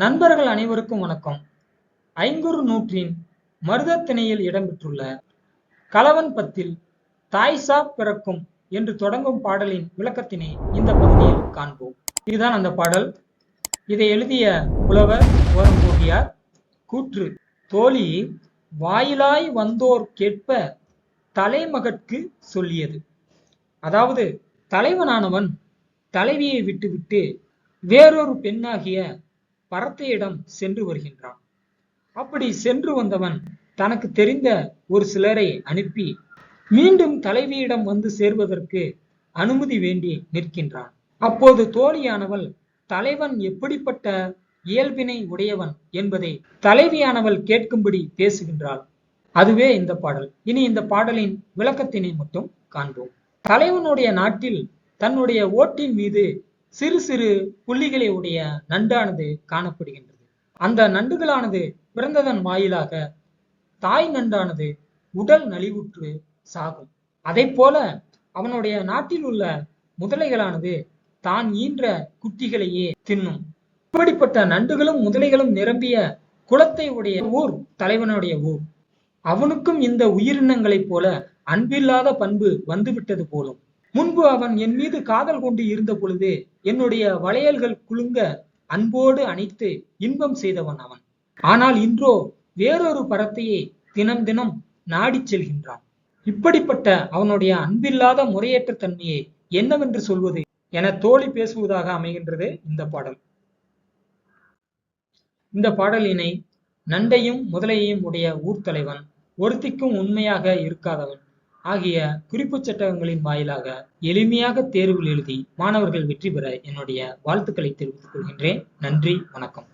நண்பர்கள் அனைவருக்கும் வணக்கம். ஐங்குறு நூற்றின் மருதத்திணையில் இடம்பெற்றுள்ள கலவன் பத்தில் தாய்சா பிறக்கும் என்று தொடங்கும் பாடலின் விளக்கத்தினை இந்த பகுதியில் காண்போம். இதுதான் அந்த பாடல். இதை எழுதிய புலவர் ஓரம்போகியார் கூற்று தோழி வாயிலாய் வந்தோர் கேட்ப தலைமகட்கு சொல்லியது. அதாவது தலைவனானவன் தலைவியை விட்டுவிட்டு வேறொரு பெண்ணாகிய பரத்தையிடம் சென்று வருகின்றான். அப்படி சென்று வந்தவன் தனக்கு தெரிந்த ஒரு சிலரை அனுப்பி மீண்டும் தலைவியிடம் வந்து சேர்வதற்கு அனுமதி வேண்டி நிற்கின்றான். அப்போது தோழியானவள் தலைவன் எப்படிப்பட்ட இயல்பினை உடையவன்? என்பதை தலைவியானவள் கேட்கும்படி பேசுகின்றாள். அதுவே இந்த பாடல். இனி இந்த பாடலின் விளக்கத்தினை மட்டும் காண்போம். தலைவனுடைய நாட்டில் தன்னுடைய ஓட்டின் மீது சிறு சிறு புள்ளிகளை உடைய நண்டானது காணப்படுகின்றது. அந்த நண்டுகளானது பிறந்ததன் வாயிலாக தாய் நண்டானது உடல் நலிவுற்று சாகும். அதை போல அவனுடைய நாட்டில் உள்ள முதலைகளானது தான் ஈன்ற குட்டிகளையே தின்னும். இப்படிப்பட்ட நண்டுகளும் முதலைகளும் நிரம்பிய குளத்தை உடைய ஊர் தலைவனுடைய ஊர். அவனுக்கும் இந்த உயிரினங்களைப் போல அன்பில்லாத பண்பு வந்துவிட்டது போலும். முன்பு அவன் என் மீது காதல் கொண்டு இருந்த பொழுது என்னுடைய வளையல்கள் குலுங்க அன்போடு அணைத்து இன்பம் செய்தவன் அவன். ஆனால் இன்றோ வேறொரு பரத்தையே தினம் தினம் நாடிச் செல்கின்றான். இப்படிப்பட்ட அவனுடைய அன்பில்லாத முறையற்ற தன்மையை என்னவென்று சொல்வது என தோழி பேசுவதாக அமைகின்றது இந்த பாடல். இந்த பாடலினை நண்டையும் முதலையையும் உடைய ஊர்த்தலைவன் ஒருத்திக்கும் உண்மையாக இருக்காதவன் ஆகிய குறிப்புச் சட்டங்களின் வாயிலாக எளிமையாக தேர்வில் எழுதி மாணவர்கள் வெற்றி பெற என்னுடைய வாழ்த்துக்களை தெரிவித்துக் கொள்கின்றேன். நன்றி வணக்கம்.